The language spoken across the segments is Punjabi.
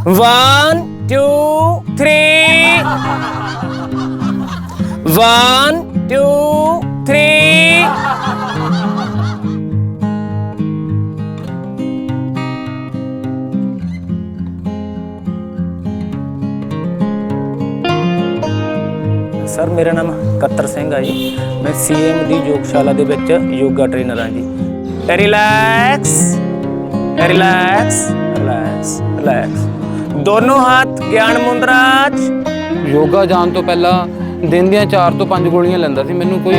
One, two, three. One, two, three. Sir ਮੇਰਾ ਨਾਮ ਕੱਤਰ ਸਿੰਘ ਆ ਜੀ। ਮੈਂ ਸੀਐਮ ਦੀ ਯੋਗਸ਼ਾਲਾ ਦੇ ਵਿੱਚ ਯੋਗਾ ਟ੍ਰੇਨਰ ਹਾਂ ਜੀ। ਰਿਲੈਕਸ ਰਿਲੈਕਸ ਰਿਲੈਕਸ ਰਿਲੈਕਸ ਦੋਨੋਂ ਹੱਥ ਗਿਆਨ ਮੁੰਦਰਾ 'ਚ ਯੋਗਾ ਜਾਣ ਤੋਂ ਪਹਿਲਾਂ ਦਿਨ ਦੀਆਂ 4 ਤੋਂ 5 ਗੋਲੀਆਂ ਲੈਂਦਾ ਸੀ ਮੈਨੂੰ ਕੋਈ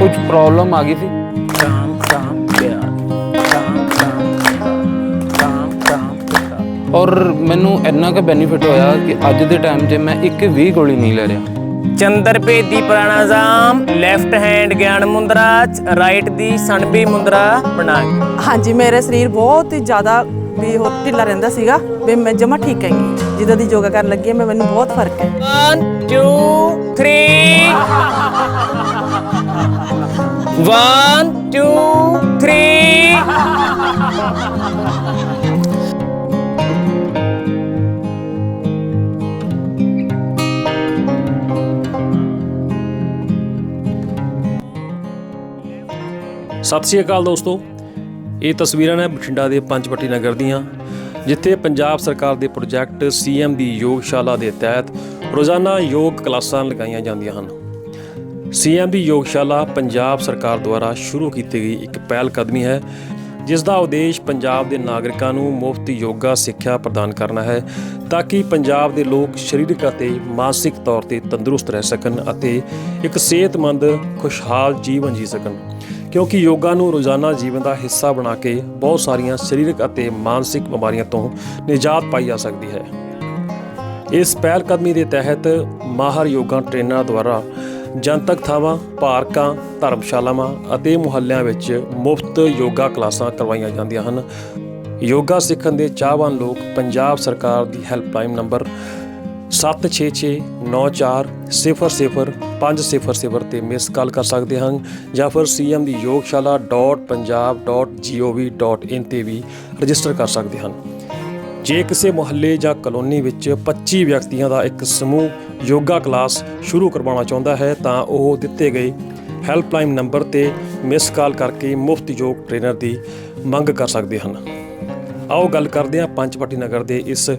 ਕੁਝ ਪ੍ਰੋਬਲਮ ਆ ਗਈ ਸੀ। ਕਾਮ ਕਾਮ ਪਿਆਰ ਕਾਮ ਕਾਮ ਕਾਮ ਕਾਮ ਔਰ ਮੈਨੂੰ ਇੰਨਾ ਕੁ ਬੈਨੀਫਿਟ ਹੋਇਆ ਕਿ ਅੱਜ ਦੇ ਟਾਈਮ 'ਚ ਮੈਂ ਇੱਕ ਵੀ ਗੋਲੀ ਨਹੀਂ ਲੈ ਰਿਹਾ। ਚੰਦਰ ਭੇਦੀ ਪ੍ਰਾਣਾਯਾਮ ਲੈਫਟ ਹੈਂਡ ਗਿਆਨ ਮੁੰਦਰਾ 'ਚ ਰਾਈਟ ਦੀ ਸਣਬੀ ਮੁੰਦਰਾ ਬਣਾ ਹਾਂਜੀ ਮੇਰੇ ਸਰੀਰ ਬਹੁਤ ਹੀ ਜ਼ਿਆਦਾ ਵੀ ਉਹ ਢਿੱਲਾ ਰਹਿੰਦਾ ਸੀਗਾ ਵੀ ਮੈਂ ਜਮਾ ਠੀਕ ਹੈਗੀ। ਜਿੱਦਾਂ ਦੀ ਯੋਗਾ ਕਰਨ ਲੱਗੀ ਹਾਂ ਮੈਂ ਮੈਨੂੰ ਬਹੁਤ ਫ਼ਰਕ ਹੈ। 1 2 3 1 2 3 ਸਤਿ ਸ਼੍ਰੀ ਅਕਾਲ ਦੋਸਤੋ। ਇਹ ਤਸਵੀਰਾਂ ਨੇ ਬਠਿੰਡਾ ਦੇ ਪੰਚਵਟੀ ਨਗਰ ਦੀਆਂ, ਜਿੱਥੇ ਪੰਜਾਬ ਸਰਕਾਰ ਦੇ ਪ੍ਰੋਜੈਕਟ ਸੀਐਮ ਦੀ ਯੋਗਸ਼ਾਲਾ ਦੇ ਤਹਿਤ ਰੋਜ਼ਾਨਾ ਯੋਗ ਕਲਾਸਾਂ ਲਗਾਈਆਂ ਜਾਂਦੀਆਂ ਹਨ। ਸੀਐਮ ਦੀ ਯੋਗਸ਼ਾਲਾ ਪੰਜਾਬ ਸਰਕਾਰ ਦੁਆਰਾ ਸ਼ੁਰੂ ਕੀਤੀ ਗਈ ਇੱਕ ਪਹਿਲ ਕਦਮੀ ਹੈ ਜਿਸ ਦਾ ਉਦੇਸ਼ ਪੰਜਾਬ ਦੇ ਨਾਗਰਿਕਾਂ ਨੂੰ ਮੁਫਤ ਯੋਗਾ ਸਿੱਖਿਆ ਪ੍ਰਦਾਨ ਕਰਨਾ ਹੈ ਤਾਂ ਕਿ ਪੰਜਾਬ ਦੇ ਲੋਕ ਸਰੀਰਕ ਅਤੇ ਮਾਨਸਿਕ ਤੌਰ ਤੇ ਤੰਦਰੁਸਤ ਰਹਿ ਸਕਣ ਅਤੇ ਇੱਕ ਸਿਹਤਮੰਦ, ਖੁਸ਼ਹਾਲ ਜੀਵਨ ਜੀ ਸਕਣ। ਕਿਉਂਕਿ ਯੋਗਾ ਨੂੰ ਰੋਜ਼ਾਨਾ ਜੀਵਨ ਦਾ ਹਿੱਸਾ ਬਣਾ ਕੇ ਬਹੁਤ ਸਾਰੀਆਂ ਸਰੀਰਕ ਅਤੇ ਮਾਨਸਿਕ ਬਿਮਾਰੀਆਂ ਤੋਂ ਨਿਜਾਤ ਪਾਈ ਜਾ ਸਕਦੀ ਹੈ। ਇਸ ਪਹਿਲ ਕਦਮੀ ਦੇ ਤਹਿਤ ਮਾਹਰ ਯੋਗਾ ਟ੍ਰੇਨਰਾਂ ਦੁਆਰਾ ਜਨਤਕ ਥਾਵਾਂ, ਪਾਰਕਾਂ, ਧਰਮਸ਼ਾਲਾਵਾਂ ਅਤੇ ਮੁਹੱਲਿਆਂ ਵਿੱਚ ਮੁਫਤ ਯੋਗਾ ਕਲਾਸਾਂ ਕਰਵਾਈਆਂ ਜਾਂਦੀਆਂ ਹਨ। ਯੋਗਾ ਸਿੱਖਣ ਦੇ ਚਾਹਵਾਨ ਲੋਕ ਪੰਜਾਬ ਸਰਕਾਰ ਦੀ ਹੈਲਪਲਾਈਨ ਨੰਬਰ 7669400500 ਤੇ ਮਿਸ ਕਾਲ ਕਰ ਸਕਦੇ ਹਨ ਜਾਂ ਫਿਰ cm ਦੀ yogshala.punjab.gov.in ਤੇ ਵੀ ਰਜਿਸਟਰ ਕਰ ਸਕਦੇ ਹਨ। ਜੇ ਕਿਸੇ ਮੁਹੱਲੇ ਜਾਂ ਕਲੋਨੀ ਵਿੱਚ 25 ਵਿਅਕਤੀਆਂ ਦਾ ਇੱਕ ਸਮੂਹ ਯੋਗਾ ਕਲਾਸ ਸ਼ੁਰੂ ਕਰਵਾਉਣਾ ਚਾਹੁੰਦਾ ਹੈ, ਤਾਂ ਉਹ ਦਿੱਤੇ ਗਏ ਹੈਲਪਲਾਈਨ ਨੰਬਰ ਤੇ ਮਿਸ ਕਾਲ ਕਰਕੇ ਮੁਫਤ ਯੋਗ ਟ੍ਰੇਨਰ ਦੀ ਮੰਗ ਕਰ ਸਕਦੇ ਹਨ। ਆਓ ਗੱਲ ਕਰਦੇ ਹਾਂ ਪੰਚਪਟੀ ਨਗਰ ਦੇ ਇਸ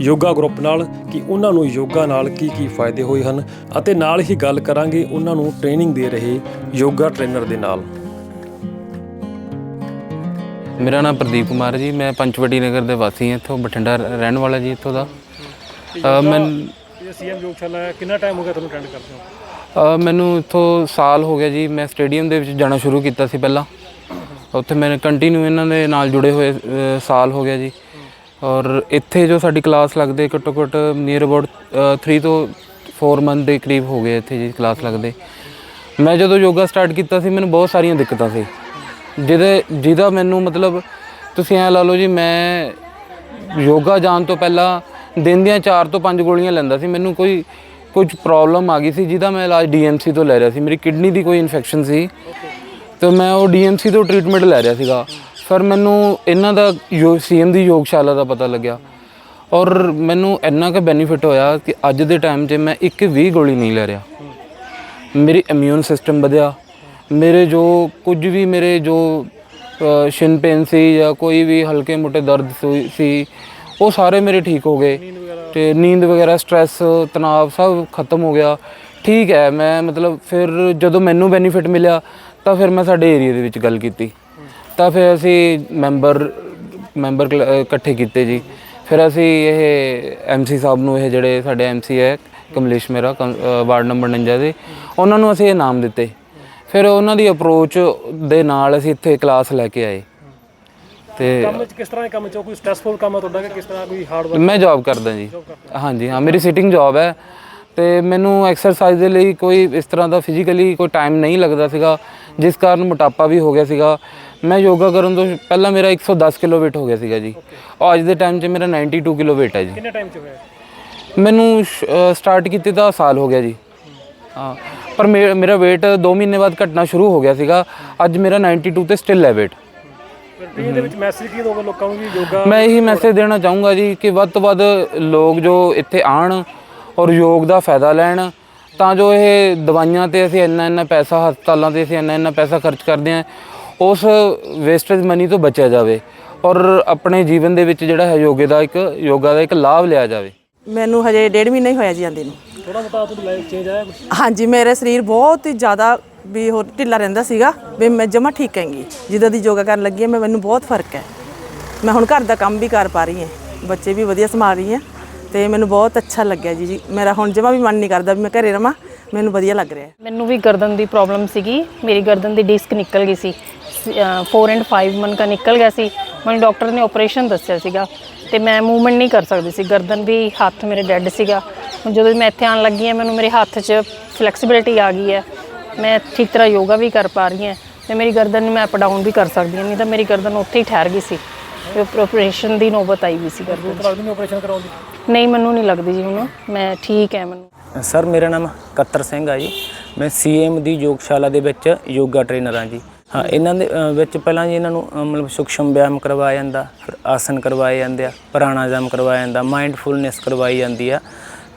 ਯੋਗਾ ਗਰੁੱਪ ਨਾਲ ਕਿ ਉਹਨਾਂ ਨੂੰ ਯੋਗਾ ਨਾਲ ਕੀ ਕੀ ਫਾਇਦੇ ਹੋਏ ਹਨ ਅਤੇ ਨਾਲ ਹੀ ਗੱਲ ਕਰਾਂਗੇ ਉਹਨਾਂ ਨੂੰ ਟ੍ਰੇਨਿੰਗ ਦੇ ਰਹੇ ਯੋਗਾ ਟ੍ਰੇਨਰ ਦੇ ਨਾਲ। ਮੇਰਾ ਨਾਮ ਪ੍ਰਦੀਪ ਕੁਮਾਰ ਜੀ ਮੈਂ ਪੰਚਵਟੀ ਨਗਰ ਦੇ ਵਾਸੀ ਹਾਂ ਇੱਥੋਂ ਬਠਿੰਡਾ ਰਹਿਣ ਵਾਲਾ ਜੀ ਇੱਥੋਂ ਦਾ। ਅ, ਮੈਂ ਇਹ ਸੀਐਮ ਯੋਗਸ਼ਾਲਾ ਹੈ ਕਿੰਨਾ ਟਾਈਮ ਹੋ ਗਿਆ ਤੁਹਾਨੂੰ ਅਟੈਂਡ ਕਰਦੇ ਹੋ ਅ, ਮੈਨੂੰ ਇੱਥੋਂ ਸਾਲ ਹੋ ਗਿਆ ਜੀ ਮੈਂ ਸਟੇਡੀਅਮ ਦੇ ਵਿੱਚ ਜਾਣਾ ਸ਼ੁਰੂ ਕੀਤਾ ਸੀ ਪਹਿਲਾਂ। ਉੱਥੇ ਮੈਂ ਕੰਟੀਨਿਊ ਇਹਨਾਂ ਦੇ ਨਾਲ ਜੁੜੇ ਹੋਏ ਅ, ਸਾਲ ਹੋ ਗਿਆ ਜੀ। ਔਰ ਇੱਥੇ ਜੋ ਸਾਡੀ ਕਲਾਸ ਲੱਗਦੇ ਘੱਟੋ ਘੱਟ ਨੀਅਰ ਅਬਾਊਟ 3 ਤੋਂ 4 ਮੰਥ ਦੇ ਕਰੀਬ ਹੋ ਗਏ ਇੱਥੇ ਜੀ ਕਲਾਸ ਲੱਗਦੇ। ਮੈਂ ਜਦੋਂ ਯੋਗਾ ਸਟਾਰਟ ਕੀਤਾ ਸੀ ਮੈਨੂੰ ਬਹੁਤ ਸਾਰੀਆਂ ਦਿੱਕਤਾਂ ਸੀ। ਜਿਹਦੇ ਜਿਹਦਾ ਮੈਨੂੰ ਮਤਲਬ ਤੁਸੀਂ ਐ ਲਾ ਲਓ ਜੀ, ਮੈਂ ਯੋਗਾ ਜਾਣ ਤੋਂ ਪਹਿਲਾਂ ਦਿਨ ਦੀਆਂ 4 ਤੋਂ 5 ਗੋਲੀਆਂ ਲੈਂਦਾ ਸੀ। ਮੈਨੂੰ ਕੋਈ, ਕੁਝ ਪ੍ਰੋਬਲਮ ਆ ਗਈ ਸੀ, ਜਿਹਦਾ ਮੈਂ ਇਲਾਜ ਡੀਐਮਸੀ ਤੋਂ ਲੈ ਰਿਹਾ ਸੀ। ਮੇਰੀ ਕਿਡਨੀ ਦੀ ਕੋਈ ਇਨਫੈਕਸ਼ਨ ਸੀ। ਤੇ ਮੈਂ ਉਹ ਡੀਐਮਸੀ ਤੋਂ ਟ੍ਰੀਟਮੈਂਟ ਲੈ ਰਿਹਾ ਸੀਗਾ। ਫਿਰ ਮੈਨੂੰ ਇਹਨਾਂ ਦਾ ਯੋ ਸੀਐਮ ਦੀ ਯੋਗਸ਼ਾਲਾ ਦਾ ਪਤਾ ਲੱਗਿਆ। ਔਰ ਮੈਨੂੰ ਇੰਨਾ ਕੁ ਬੈਨੀਫਿਟ ਹੋਇਆ ਕਿ ਅੱਜ ਦੇ ਟਾਈਮ 'ਚ ਮੈਂ ਇੱਕ ਵੀ ਗੋਲੀ ਨਹੀਂ ਲੈ ਰਿਹਾ। ਮੇਰੀ ਇਮਿਊਨ ਸਿਸਟਮ ਵਧਿਆ। ਮੇਰੇ ਜੋ ਕੁਝ ਵੀ ਮੇਰੇ ਜੋ ਸ਼ਿਨ ਪੇਨ ਸੀ ਜਾਂ ਕੋਈ ਵੀ ਹਲਕੇ ਮੋਟੇ ਦਰਦ ਸੀ- ਸੀ, ਉਹ ਸਾਰੇ ਮੇਰੇ ਠੀਕ ਹੋ ਗਏ। ਤੇ ਨੀਂਦ ਵਗੈਰਾ ਸਟ੍ਰੈਸ ਤਣਾਅ ਸਭ ਖਤਮ ਹੋ ਗਿਆ। ਠੀਕ ਹੈ, ਮੈਂ ਮਤਲਬ ਫਿਰ ਜਦੋਂ ਮੈਨੂੰ ਬੈਨੀਫਿਟ ਮਿਲਿਆ, ਤਾਂ ਫਿਰ ਮੈਂ ਸਾਡੇ ਏਰੀਆ ਦੇ ਵਿੱਚ ਗੱਲ ਕੀਤੀ। ਤਾਂ ਫਿਰ ਅਸੀਂ ਮੈਂਬਰ ਮੈਂਬਰ ਕਲ- ਇਕੱਠੇ ਕੀਤੇ ਜੀ। ਫਿਰ ਅਸੀਂ ਇਹ ਐਮਸੀ ਸਾਹਿਬ ਨੂੰ, ਇਹ ਜਿਹੜੇ ਸਾਡੇ ਐਮਸੀ ਹੈ, ਕਮਲੇਸ਼ ਮੇਰਾ, ਕਮ- ਵਾਰਡ ਨੰਬਰ 49 ਦੇ, ਉਹਨਾਂ ਨੂੰ ਅਸੀਂ ਇਹ ਨਾਮ ਦਿੱਤੇ। ਫਿਰ ਉਹਨਾਂ ਦੀ ਅਪਰੋਚ ਦੇ ਨਾਲ ਅਸੀਂ ਇੱਥੇ ਕਲਾਸ ਲੈ ਕੇ ਆਏ। ਤੇ ਕੰਮ ਵਿੱਚ ਕਿਸ ਤਰ੍ਹਾਂ ਦੇ ਕੰਮ ਚ? ਕੋਈ ਸਟ੍ਰੈਸਫੁਲ ਕੰਮ ਹੈ ਤੁਹਾਡਾ ਕਿ ਕਿਸ ਤਰ੍ਹਾਂ ਕੋਈ ਹਾਰਡ ਮੈਂ ਜੌਬ ਕਰਦਾ ਜੀ। ਹਾਂਜੀ ਹਾਂ ਮੇਰੀ ਸਿਟਿੰਗ ਜੌਬ ਹੈ। ਤੇ ਮੈਨੂੰ ਐਕਸਰਸਾਈਜ਼ ਦੇ ਲਈ ਕੋਈ ਇਸ ਤਰ੍ਹਾਂ ਦਾ ਫਿਜ਼ੀਕਲੀ ਕੋਈ ਟਾਈਮ ਨਹੀਂ ਲੱਗਦਾ ਸੀਗਾ ਜਿਸ ਕਾਰਨ ਮੋਟਾਪਾ ਵੀ ਹੋ ਗਿਆ ਸੀਗਾ। ਮੈਂ ਯੋਗਾ ਕਰਨ ਤੋਂ ਪਹਿਲਾਂ ਮੇਰਾ 110 ਕਿਲੋ weight ਹੋ ਗਿਆ ਸੀਗਾ ਜੀ। ਔਰ ਅੱਜ ਦੇ ਟਾਈਮ 'ਚ ਮੇਰਾ 92 ਕਿਲੋ weight ਹੈ ਜੀ। ਕਿੰਨੇ ਟਾਈਮ ਚ ਹੋਇਆ? ਮੈਨੂੰ ਸਟਾਰਟ ਕੀਤੇ ਤਾਂ ਸਾਲ ਹੋ ਗਿਆ ਜੀ। ਹਾਂ ਪਰ ਮੇ- ਮੇਰਾ weight 2 ਮਹੀਨੇ ਬਾਅਦ ਘਟਣਾ ਸ਼ੁਰੂ ਹੋ ਗਿਆ ਸੀਗਾ। ਅੱਜ ਮੇਰਾ 92 ਤੇ ਸਟਿਲ ਹੈ weight ਤੇ ਇਹਦੇ ਵਿੱਚ ਮੈਸੇਜ ਕੀ ਦੋਗੇ ਲੋਕਾਂ ਨੂੰ ਵੀ ਯੋਗਾ ਮੈਂ ਇਹੀ ਮੈਸੇਜ ਦੇਣਾ ਚਾਹੂੰਗਾ ਜੀ ਕਿ ਵੱਧ ਤੋਂ ਵੱਧ ਲੋਕ ਜੋ ਇੱਥੇ ਆਣ ਔਰ ਯੋਗ ਦਾ ਫਾਇਦਾ ਲੈਣ ਤਾਂ ਜੋ ਇਹ ਦਵਾਈਆਂ ਤੇ ਅਸੀਂ ਇੰਨਾ ਇੰਨਾ ਪੈਸਾ ਹਸਪਤਾਲਾਂ ਤੇ ਅਸੀਂ ਇੰਨਾ ਇੰਨਾ ਪੈਸਾ ਖਰਚ ਕਰਦੇ ਹਾਂ ਉਸ ਵੇਸਟੇਜ ਮਨੀ ਤੋਂ ਬਚਿਆ ਜਾਵੇ ਔਰ ਆਪਣੇ ਜੀਵਨ ਦੇ ਵਿੱਚ ਜਿਹੜਾ ਹੈ ਯੋਗੇ ਦਾ ਇੱਕ ਯੋਗਾ ਦਾ ਇੱਕ ਲਾਭ ਲਿਆ ਜਾਵੇ। ਮੈਨੂੰ ਹਜੇ ਡੇਢ ਮਹੀਨਾ ਹੀ ਹੋਇਆ ਜੀ ਆਂਦੇ ਨੂੰ। ਥੋੜਾ ਬਤਾ ਤੁਹਾਡੀ ਲਾਈਫ ਚੇਂਜ ਆਇਆ ਕੁਛ? ਹਾਂਜੀ ਮੇਰਾ ਸਰੀਰ ਬਹੁਤ ਹੀ ਜ਼ਿਆਦਾ ਵੀ ਹੋਰ ਢਿੱਲਾ ਰਹਿੰਦਾ ਸੀਗਾ ਵੀ ਮੈਂ ਜਮਾ ਠੀਕ ਹੈਗੀ। ਜਿੱਦਾਂ ਦੀ ਯੋਗਾ ਕਰਨ ਲੱਗੀ ਹਾਂ ਮੈਂ ਮੈਨੂੰ ਬਹੁਤ ਫ਼ਰਕ ਹੈ। ਮੈਂ ਹੁਣ ਘਰ ਦਾ ਕੰਮ ਵੀ ਕਰ ਪਾ ਰਹੀ ਹਾਂ। ਬੱਚੇ ਵੀ ਵਧੀਆ ਸੰਭਾਲ ਰਹੀ ਹਾਂ ਤੇ ਮੈਨੂੰ ਬਹੁਤ ਅੱਛਾ ਲੱਗਿਆ ਜੀ। ਜੀ ਮੇਰਾ ਹੁਣ ਜਮਾ ਵੀ ਮਨ ਨਹੀਂ ਕਰਦਾ ਵੀ ਮੈਂ ਘਰੇ ਰਵਾਂ। ਮੈਨੂੰ ਵਧੀਆ ਲੱਗ ਰਿਹਾ ਹੈ। ਮੈਨੂੰ ਵੀ ਗਰਦਨ ਦੀ ਪ੍ਰੋਬਲਮ ਸੀਗੀ। ਮੇਰੀ ਗਰਦਨ ਦੀ ਡਿਸਕ ਨਿਕਲ ਗਈ ਸੀ। 4 ਐਂਡ 5 ਮਨ ਕਾ ਨਿਕਲ ਗਿਆ ਸੀ। ਮੈਨੂੰ ਡਾਕਟਰ ਨੇ ਆਪਰੇਸ਼ਨ ਦੱਸਿਆ ਸੀਗਾ। ਤੇ ਮੈਂ ਮੂਵਮੈਂਟ ਨਹੀਂ ਕਰ ਸਕਦੀ ਸੀ। ਗਰਦਨ ਵੀ ਹੱਥ ਮੇਰੇ ਡੈੱਡ ਸੀਗਾ। ਹੁਣ ਜਦੋਂ ਮੈਂ ਇੱਥੇ ਆਉਣ ਲੱਗੀ ਹਾਂ ਮੈਨੂੰ ਮੇਰੇ ਹੱਥ 'ਚ ਫਲੈਕਸੀਬਿਲਿਟੀ ਆ ਗਈ ਹੈ। ਮੈਂ ਠੀਕ ਤਰ੍ਹਾਂ ਯੋਗਾ ਵੀ ਕਰ ਪਾ ਰਹੀ ਹਾਂ ਤੇ ਮੇਰੀ ਗਰਦਨ ਨੂੰ ਮੈਂ ਅਪ ਡਾਊਨ ਵੀ ਕਰ ਸਕਦੀ ਹਾਂ ਨਹੀਂ ਤਾਂ ਮੇਰੀ ਗਰਦਨ ਉੱਥੇ ਹੀ ਠਹਿਰ ਗਈ ਸੀ। ਆਪਰੇਸ਼ਨ ਦੀ ਨੌਬਤ ਆਈ ਵੀ ਸੀ ਗਰਦਨ ਆਪਰੇਸ਼ਨ ਕਰਾਉਣ ਦੀ? ਨਹੀਂ ਮੈਨੂੰ ਨਹੀਂ ਲੱਗਦੀ ਜੀ ਹੁਣ। ਮੈਂ ਠੀਕ ਹੈ ਮੈਨੂੰ। ਸਰ ਮੇਰਾ ਨਾਮ ਕੱਤਰ ਸਿੰਘ ਆ ਜੀ। ਮੈਂ ਸੀਐਮ ਦੀ ਯੋਗਸ਼ਾਲਾ ਦੇ ਵਿੱਚ ਯੋਗਾ ਟ੍ਰੇਨਰ ਆ ਜੀ। ਇਹਨਾਂ ਦੇ ਵਿੱਚ ਪਹਿਲਾਂ ਜੀ ਇਹਨਾਂ ਨੂੰ ਮਤਲਬ ਸੂਖਸ਼ਮ ਬਿਆਮ ਕਰਵਾਇਆ ਜਾਂਦਾ ਫਿਰ ਆਸਨ ਕਰਵਾਏ ਜਾਂਦੇ ਆ, ਪ੍ਰਾਣਾਯਾਮ ਕਰਵਾਇਆ ਜਾਂਦਾ ਮਾਈਂਡਫੁਲਨੈਸ ਕਰਵਾਈ ਜਾਂਦੀ ਆ।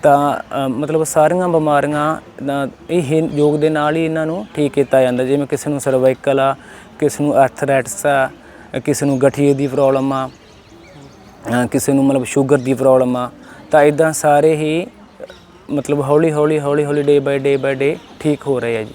ਤਾਂ ਮਤਲਬ ਸਾਰੀਆਂ ਬਿਮਾਰੀਆਂ ਦਾ ਇਹ ਯੋਗ ਦੇ ਨਾਲ ਹੀ ਇਹਨਾਂ ਨੂੰ ਠੀਕ ਕੀਤਾ ਜਾਂਦਾ, ਜਿਵੇਂ ਕਿਸੇ ਨੂੰ ਸਰਵਾਈਕਲ ਆ, ਕਿਸੇ ਨੂੰ ਆਰਥਰਾਈਟਸ ਆ, ਕਿਸੇ ਨੂੰ ਗਠੀਏ ਦੀ ਪ੍ਰੋਬਲਮ ਆ ਕਿਸੇ ਨੂੰ ਮਤਲਬ ਸ਼ੂਗਰ ਦੀ ਪ੍ਰੋਬਲਮ ਆ, ਤਾਂ ਇਦਾਂ ਸਾਰੇ ਹੀ, ਮਤਲਬ ਹੌਲੀ ਹੌਲੀ ਹੌਲੀ ਹੌਲੀ ਡੇ ਬਾਈ ਡੇ ਬਾਈ ਡੇ ਠੀਕ ਹੋ ਰਹੇ ਆ ਜੀ।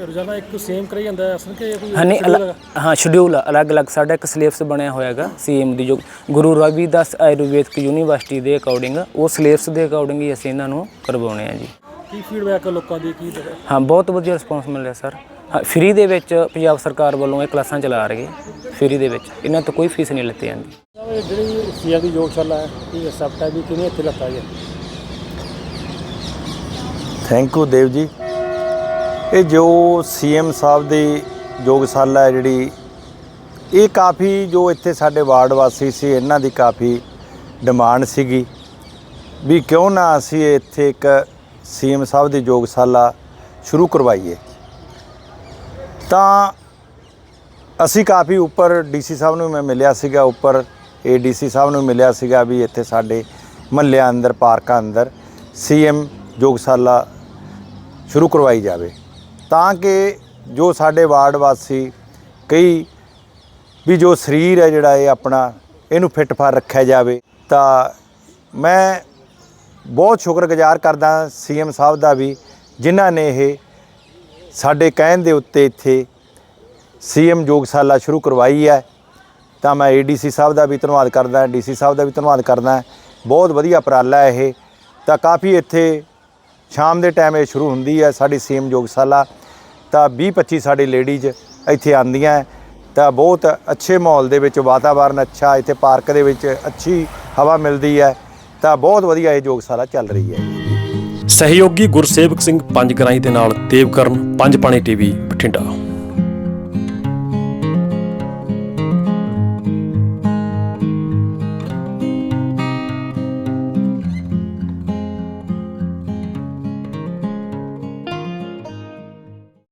ਇਹ ਰੋਜ਼ਾਨਾ ਇੱਕ ਸੇਮ ਕਰੀ ਜਾਂਦਾ ਹੈ ਅਸਲ ਕਿ ਕੋਈ ਹਾਂ ਨਹੀਂ ਅਲ- ਹਾਂ ਸ਼ਡਿਊਲ ਅਲੱਗ-ਅਲੱਗ ਸਾਡਾ ਇੱਕ ਸਿਲੇਬਸ ਬਣਿਆ ਹੋਇਆ ਹੈਗਾ ਸੀਐਮ ਦੀ ਜੋ ਗੁਰੂ ਰਵਿਦਾਸ ਆਯੁਰਵੈਦਿਕ ਯੂਨੀਵਰਸਿਟੀ ਦੇ ਅਕੋਰਡਿੰਗ ਉਹ ਸਿਲੇਬਸ ਦੇ ਅਕੋਰਡਿੰਗ ਹੀ ਅਸੀਂ ਇਹਨਾਂ ਨੂੰ ਕਰਵਾਉਣੇ ਆ ਜੀ। ਕੀ ਫੀਡਬੈਕ ਲੋਕਾਂ ਦੀ ਕੀ ਦੇ ਹਾਂ ਬਹੁਤ ਵਧੀਆ ਰਿਸਪੌਂਸ ਮਿਲ ਰਿਹਾ ਸਰ। ਹਾਂ ਫ੍ਰੀ ਦੇ ਵਿੱਚ ਪੰਜਾਬ ਸਰਕਾਰ ਵੱਲੋਂ ਇਹ ਕਲਾਸਾਂ ਚਲਾ ਰਹੇ ਫ੍ਰੀ ਦੇ ਵਿੱਚ। ਇਹਨਾਂ ਤੋਂ ਕੋਈ ਫੀਸ ਨਹੀਂ ਲਿੱਤੀ ਜਾਂਦੀ। ਜਿਹੜੀ ਸੀਆ ਦੀ ਯੋਗਸ਼ਾਲਾ ਹੈ ਇਹ ਸਭ ਟਾਈਮ ਵੀ ਕਿਵੇਂ ਇੱਥੇ ਲੱਗਾ ਗਿਆ? Thank you Dev ji. ਇਹ ਜੋ ਸੀਐਮ ਸਾਹਿਬ ਦੀ ਯੋਗਸ਼ਾਲਾ ਹੈ ਜਿਹੜੀ, ਇਹ ਕਾਫੀ ਜੋ ਇੱਥੇ ਸਾਡੇ ਵਾਰਡ ਵਾਸੀ ਸੀ, ਇਹਨਾਂ ਦੀ ਕਾਫੀ ਡਿਮਾਂਡ ਸੀਗੀ ਵੀ ਕਿਉਂ ਨਾ ਅਸੀਂ ਇੱਥੇ ਇੱਕ ਸੀਐਮ ਸਾਹਿਬ ਦੀ ਯੋਗਸ਼ਾਲਾ ਸ਼ੁਰੂ ਕਰਵਾਈਏ। ਤਾਂ ਅਸੀਂ ਕਾਫੀ ਉੱਪਰ ਡੀਸੀ ਸਾਹਿਬ ਨੂੰ ਮੈਂ ਮਿਲਿਆ ਸੀਗਾ, ਉੱਪਰ ਏਡੀਸੀ ਸਾਹਿਬ ਨੂੰ ਮਿਲਿਆ ਸੀਗਾ ਵੀ ਇੱਥੇ ਸਾਡੇ ਮਹੱਲਿਆਂ ਅੰਦਰ, ਪਾਰਕਾਂ ਅੰਦਰ ਸੀਐਮ ਯੋਗਸ਼ਾਲਾ ਸ਼ੁਰੂ ਕਰਵਾਈ ਜਾਵੇ। ਤਾਂ ਕਿ ਜੋ ਸਾਡੇ ਵਾਰਡ ਵਾਸੀ ਕਈ ਵੀ ਜੋ ਸਰੀਰ ਹੈ ਜਿਹੜਾ ਇਹ ਆਪਣਾ, ਇਹਨੂੰ ਫਿੱਟ ਫਾਰ ਰੱਖਿਆ ਜਾਵੇ। ਤਾਂ ਮੈਂ ਬਹੁਤ ਸ਼ੁਕਰਗੁਜ਼ਾਰ ਕਰਦਾ ਸੀਐਮ ਸਾਹਿਬ ਦਾ ਵੀ, ਜਿਨ੍ਹਾਂ ਨੇ ਇਹ ਸਾਡੇ ਕਹਿਣ ਦੇ ਉੱਤੇ ਇੱਥੇ ਸੀਐਮ ਯੋਗਸ਼ਾਲਾ ਸ਼ੁਰੂ ਕਰਵਾਈ ਹੈ। ਤਾਂ ਮੈਂ ਏਡੀਸੀ ਸਾਹਿਬ ਦਾ ਵੀ ਧੰਨਵਾਦ ਕਰਦਾ ਡੀਸੀ ਸਾਹਿਬ ਦਾ ਵੀ ਧੰਨਵਾਦ ਕਰਦਾ। ਬਹੁਤ ਵਧੀਆ ਉਪਰਾਲਾ ਹੈ ਇਹ। ਤਾਂ ਕਾਫੀ ਇੱਥੇ ਸ਼ਾਮ ਦੇ ਟਾਈਮ ਇਹ ਸ਼ੁਰੂ ਹੁੰਦੀ ਹੈ, ਸਾਡੀ ਸੀਐਮ ਯੋਗਸ਼ਾਲਾ। ਤਾਂ 20 25 ਸਾਡੀ ਲੇਡੀਜ਼ ਇੱਥੇ ਆਉਂਦੀਆਂ ਹੈ। ਤਾਂ ਬਹੁਤ ਅੱਛੇ ਮਾਹੌਲ ਦੇ ਵਿੱਚ ਵਾਤਾਵਰਨ ਅੱਛਾ, ਇੱਥੇ ਪਾਰਕ ਦੇ ਵਿੱਚ ਅੱਛੀ ਹਵਾ ਮਿਲਦੀ ਹੈ। ਤਾਂ ਬਹੁਤ ਵਧੀਆ ਇਹ ਯੋਗਸ਼ਾਲਾ ਚੱਲ ਰਹੀ ਹੈ। ਸਹਿਯੋਗੀ ਗੁਰਸੇਵਕ ਸਿੰਘ ਪੰਜ ਗਰਾਈ ਦੇ ਨਾਲ, ਦੇਵਕਰਨ, ਪੰਜ ਪਾਣੀ ਟੀਵੀ, ਬਠਿੰਡਾ।